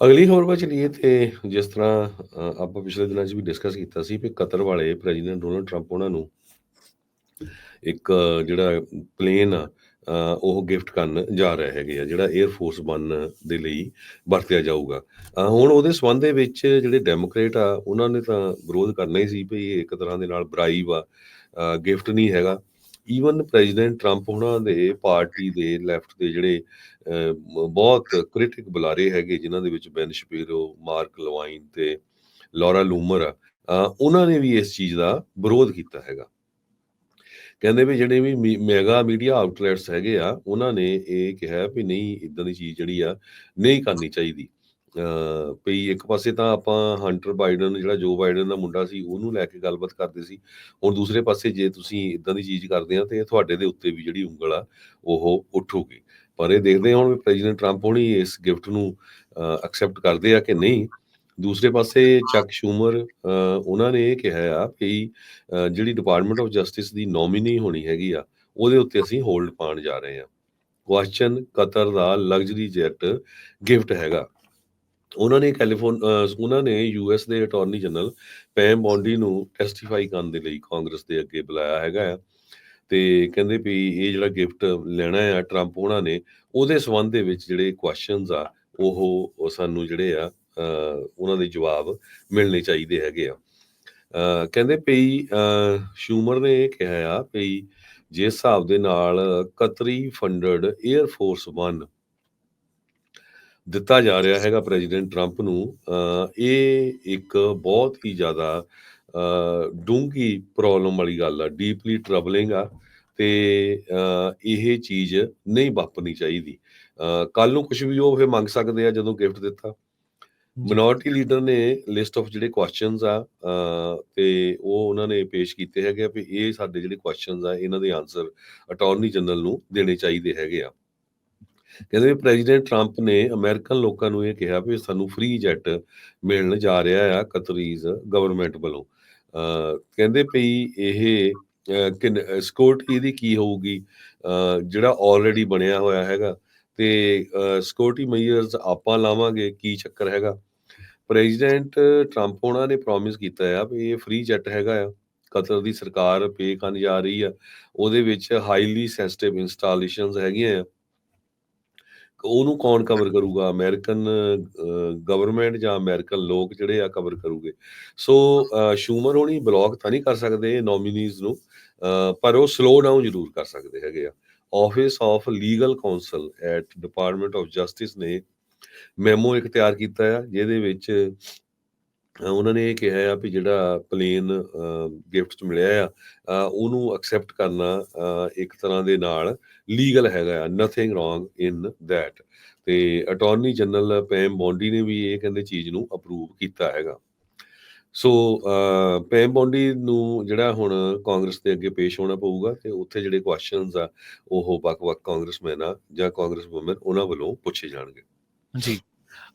ਅਗਲੀ ਖਬਰ ਵੱਲ ਚਲੀਏ ਤੇ ਜਿਸ ਤਰ੍ਹਾਂ ਅ, ਆਪਾਂ ਪਿਛਲੇ ਦਿਨਾਂ 'ਚ ਵੀ ਡਿਸਕਸ ਕੀਤਾ ਸੀ ਵੀ ਕਤਰ ਵਾਲੇ ਪ੍ਰੈਜ਼ੀਡੈਂਟ ਡੋਨਲਡ ਟਰੰਪ ਉਹਨਾਂ ਨੂੰ ਇੱਕ ਅ, ਜਿਹੜਾ ਪਲੇਨ ਆ ਅ, ਉਹ ਗਿਫਟ ਕਰਨ ਜਾ ਰਹੇ ਹੈਗੇ ਆ ਜਿਹੜਾ 에ਅਰ ਫੋਰਸ 1 ਦੇ ਲਈ ਵਰਤਿਆ ਜਾਊਗਾ। ਅ, ਹੁਣ ਉਹਦੇ ਸੰਬੰਧ ਦੇ ਵਿੱਚ ਜਿਹੜੇ ਡੈਮੋਕ੍ਰੇਟ ਆ ਉਹਨਾਂ ਨੇ ਤਾਂ ਵਿਰੋਧ ਕਰਨਾ ਹੀ ਸੀ ਵੀ ਇਹ ਇੱਕ ਤਰ੍ਹਾਂ ਦੇ ਨਾਲ ਬਰਾਈਬ ਆ ਗਿਫਟ ਨਹੀਂ ਹੈਗਾ। ਈਵਨ ਪ੍ਰੈਜ਼ੀਡੈਂਟ ਟਰੰਪ ਉਹਨਾਂ ਦੇ ਪਾਰਟੀ ਦੇ ਲੈਫਟ ਦੇ ਜਿਹੜੇ ਬਹੁਤ ਕ੍ਰਿਟਿਕ ਬੁਲਾਰੇ ਹੈਗੇ ਜਿਨ੍ਹਾਂ ਦੇ ਵਿੱਚ ਬੈਨ ਸ਼ਪੀਰੋ ਮਾਰਕ ਲਵਾਈਨ ਤੇ ਲੌਰਾ ਲੂਮਰ ਆ ਉਹਨਾਂ ਨੇ ਵੀ ਇਸ ਚੀਜ਼ ਦਾ ਵਿਰੋਧ ਕੀਤਾ ਹੈਗਾ। ਕਹਿੰਦੇ ਵੀ ਜਿਹੜੇ ਵੀ ਮੀ- ਮੈਗਾ ਮੀਡੀਆ ਆਊਟਲੈਟਸ ਹੈਗੇ ਆ, ਉਹਨਾਂ ਨੇ ਇਹ ਕਿਹਾ ਵੀ ਨਹੀਂ ਇਦਾਂ ਦੀ ਚੀਜ਼ ਜਿਹੜੀ ਆ, ਨਹੀਂ ਕਰਨੀ ਚਾਹੀਦੀ। ਅ ਵੀ ਇੱਕ ਪਾਸੇ ਤਾਂ ਆਪਾਂ ਹੰਟਰ ਬਾਈਡਨ ਜਿਹੜਾ ਜੋ ਬਾਈਡਨ ਦਾ ਮੁੰਡਾ ਸੀ, ਉਹਨੂੰ ਲੈ ਕੇ ਗੱਲਬਾਤ ਕਰਦੇ ਸੀ। ਹੁਣ ਦੂਸਰੇ ਪਾਸੇ ਜੇ ਤੁਸੀਂ ਇਦਾਂ ਦੀ ਚੀਜ਼ ਕਰਦੇ ਆ, ਤੇ ਇਹ ਤੁਹਾਡੇ ਦੇ ਉੱਤੇ ਵੀ ਜਿਹੜੀ ਉਂਗਲ ਆ, ਉਹ ਉੱਠੂਗੀ। ਪਰ ਇਹ ਦੇਖਦੇ ਹਾਂ ਹੁਣ ਵੀ ਪ੍ਰੈਜ਼ੀਡੈਂਟ ਟਰੰਪ ਹੋਣੀ ਇਸ ਗਿਫਟ ਨੂੰ ਐਕਸੈਪਟ ਕਰਦੇ ਆ ਕਿ ਨਹੀਂ। ਦੂਸਰੇ ਪਾਸੇ ਚੱਕ ਸ਼ੂਮਰ ਉਹਨਾਂ ਨੇ ਇਹ ਕਿਹਾ ਆ ਕਿ ਜਿਹੜੀ ਡਿਪਾਰਟਮੈਂਟ ਆਫ ਜਸਟਿਸ ਦੀ ਨੋਮੀਨੀ ਹੋਣੀ ਹੈਗੀ ਆ, ਉਹਦੇ ਉੱਤੇ ਅਸੀਂ ਹੋਲਡ ਪਾਉਣ ਜਾ ਰਹੇ ਹਾਂ ਕੁਐਸਚਨ ਕਤਰ ਦਾ ਲਗਜ਼ਰੀ ਜੈਟ ਗਿਫਟ ਹੈਗਾ। ਉਹਨਾਂ ਨੇ ਕੈਲੀਫੋਰਨ ਉਹਨਾਂ ਨੇ ਯੂਐਸ ਦੇ ਅਟਾਰਨੀ ਜਨਰਲ ਪੈਮ ਬੌਂਡੀ ਨੂੰ ਟੈਸਟੀਫਾਈ ਕਰਨ ਦੇ ਲਈ ਕਾਂਗਰਸ ਦੇ ਅੱਗੇ ਬੁਲਾਇਆ ਹੈਗਾ ਆ। ਤੇ ਕਹਿੰਦੇ ਵੀ ਇਹ ਜਿਹੜਾ ਗਿਫਟ ਲੈਣਾ ਆ ਟਰੰਪ ਉਹਨਾਂ ਨੇ, ਉਹਦੇ ਸੰਬੰਧ ਦੇ ਵਿੱਚ ਜਿਹੜੇ ਕੁਐਸਚਨਸ ਆ, ਉਹ ਸਾਨੂੰ ਜਿਹੜੇ ਆ ਉਹਨਾਂ ਦੇ ਜਵਾਬ ਮਿਲਣੇ ਚਾਹੀਦੇ ਹੈਗੇ ਆ। ਕਹਿੰਦੇ ਪਈ ਸ਼ੂਮਰ ਨੇ ਇਹ ਕਿਹਾ ਆ ਪਈ ਜਿਸ ਹਿਸਾਬ ਦੇ ਨਾਲ ਕਤਰੀ ਫੰਡਡ 에ਅਰ ਫੋਰਸ 1 ਦਿੱਤਾ ਜਾ ਰਿਹਾ ਹੈਗਾ ਪ੍ਰੈਜ਼ੀਡੈਂਟ ਟਰੰਪ ਨੂੰ। ਇਹ ਇੱਕ ਬਹੁਤ ਹੀ ਜ਼ਿਆਦਾ ਡੂੰਗੀ ਪ੍ਰੋਬਲਮ ਵਾਲੀ ਗੱਲ ਆ ਡੀਪਲੀ ਟਰਬਲਿੰਗ ਆ ਤੇ ਇਹ ਚੀਜ਼ ਨਹੀਂ ਵਾਪਰਨੀ ਚਾਹੀਦੀ। ਕੱਲ ਨੂੰ ਕੁਝ ਵੀ ਉਹ ਫਿਰ ਮੰਗ ਸਕਦੇ ਆ ਜਦੋਂ ਗਿਫਟ ਦਿੱਤਾ। ਮਿਨੋਰਟੀ ਲੀਡਰ ਨੇ ਲਿਸਟ ਆਫ ਜਿਹੜੇ ਕੁਐਸਚਨਸ ਆ ਤੇ ਉਹ ਉਹਨਾਂ ਨੇ ਪੇਸ਼ ਕੀਤੇ ਹੈਗੇ ਆ ਵੀ ਇਹ ਸਾਡੇ ਜਿਹੜੇ ਕੁਐਸਚਨਸ ਆ ਇਹਨਾਂ ਦੇ ਆਨਸਰ ਅਟਾਰਨੀ ਜਨਰਲ ਨੂੰ ਦੇਣੇ ਚਾਹੀਦੇ ਹੈਗੇ ਆ। ਕਹਿੰਦੇ ਵੀ ਪ੍ਰੈਜ਼ੀਡੈਂਟ ਟਰੰਪ ਨੇ ਅਮਰੀਕਨ ਲੋਕਾਂ ਨੂੰ ਇਹ ਕਿਹਾ ਵੀ ਸਾਨੂੰ ਫ੍ਰੀ ਜੈਟ ਮਿਲਣ ਜਾ ਰਿਹਾ ਆ ਕਤਰੀਜ਼ ਗਵਰਨਮੈਂਟ ਵੱਲੋਂ। ਕਹਿੰਦੇ ਪਈ ਇਹ ਕਿ ਸਿਕਿਉਰਿਟੀ ਦੀ ਕੀ ਹੋਊਗੀ? ਜਿਹੜਾ ਆਲਰੇਡੀ ਬਣਿਆ ਹੋਇਆ ਹੈਗਾ ਤੇ ਸਿਕਿਉਰਿਟੀ ਮੈਜਰਸ ਆਪਾਂ ਲਾਵਾਂਗੇ, ਕੀ ਚੱਕਰ ਹੈਗਾ? ਪ੍ਰੈਜ਼ੀਡੈਂਟ ਟਰੰਪ ਉਹਨਾਂ ਨੇ ਪ੍ਰੋਮਿਸ ਕੀਤਾ ਆ ਵੀ ਇਹ ਫ੍ਰੀ ਜੈਟ ਹੈਗਾ ਆ। ਕਤਰ ਦੀ ਸਰਕਾਰ ਪੇ ਕਰਨ ਜਾ ਰਹੀ ਆ। ਉਹਦੇ ਵਿੱਚ ਹਾਈਲੀ ਸੈਂਸਿਟਿਵ ਇੰਸਟਾਲੇਸ਼ਨਸ ਹੈਗੀਆਂ ਆ। ਉਹਨੂੰ ਕੌਣ ਕਵਰ ਕਰੂਗਾ? ਅਮਰੀਕਨ ਗਵਰਨਮੈਂਟ ਜਾਂ ਅਮਰੀਕਨ ਲੋਕ ਜਿਹੜੇ ਆ ਕਵਰ ਕਰੂਗੇ? ਸੋ ਸ਼ੂਮਰ ਹੋਣੀ ਬਲੌਕ ਤਾਂ ਨਹੀਂ ਕਰ ਸਕਦੇ ਨੋਮੀਨੀਜ਼ ਨੂੰ ਪਰ ਉਹ ਸਲੋ ਡਾਊਨ ਜ਼ਰੂਰ ਕਰ ਸਕਦੇ ਹੈਗੇ ਆ। Office of legal counsel at department of justice ਨੇ ਮੈਮੋ ਇੱਕ ਤਿਆਰ ਕੀਤਾ ਆ, ਜਿਹਦੇ ਵਿੱਚ ਉਹਨਾਂ ਨੇ ਇਹ ਕਿਹਾ ਆ ਵੀ ਜਿਹੜਾ ਪਲੇਨ ਗਿਫਟ ਚ ਮਿਲਿਆ ਆ ਉਹਨੂੰ ਐਕਸੈਪਟ ਕਰਨਾ ਇੱਕ ਤਰ੍ਹਾਂ ਦੇ ਨਾਲ ਲੀਗਲ ਹੈਗਾ ਆ ਨਥਿੰਗ ਰੋਂਗ ਇਨ ਥੈਟ ਤੇ ਅਟਾਰਨੀ ਜਨਰਲ ਪੈਮ ਬੌਂਡੀ ਨੇ ਵੀ ਇਹ ਕਹਿੰਦੇ ਚੀਜ਼ ਨੂੰ ਅਪਰੂਵ ਕੀਤਾ ਹੈਗਾ। ਸੋ ਪੈਮ ਬੌਂਡੀ ਨੂੰ ਜਿਹੜਾ ਹੁਣ ਕਾਂਗਰਸ ਦੇ ਅੱਗੇ ਪੇਸ਼ ਹੋਣਾ ਪਊਗਾ ਤੇ ਉੱਥੇ ਜਿਹੜੇ ਕੁਐਸਚਨਸ ਆ, ਉਹ ਵੱਖ-ਵੱਖ ਕਾਂਗਰਸਮੈਨ ਆ ਜਾਂ ਕਾਂਗਰਸ ਵੂਮਨ ਉਹਨਾਂ ਵੱਲੋਂ ਪੁੱਛੇ ਜਾਣਗੇ। ਜੀ।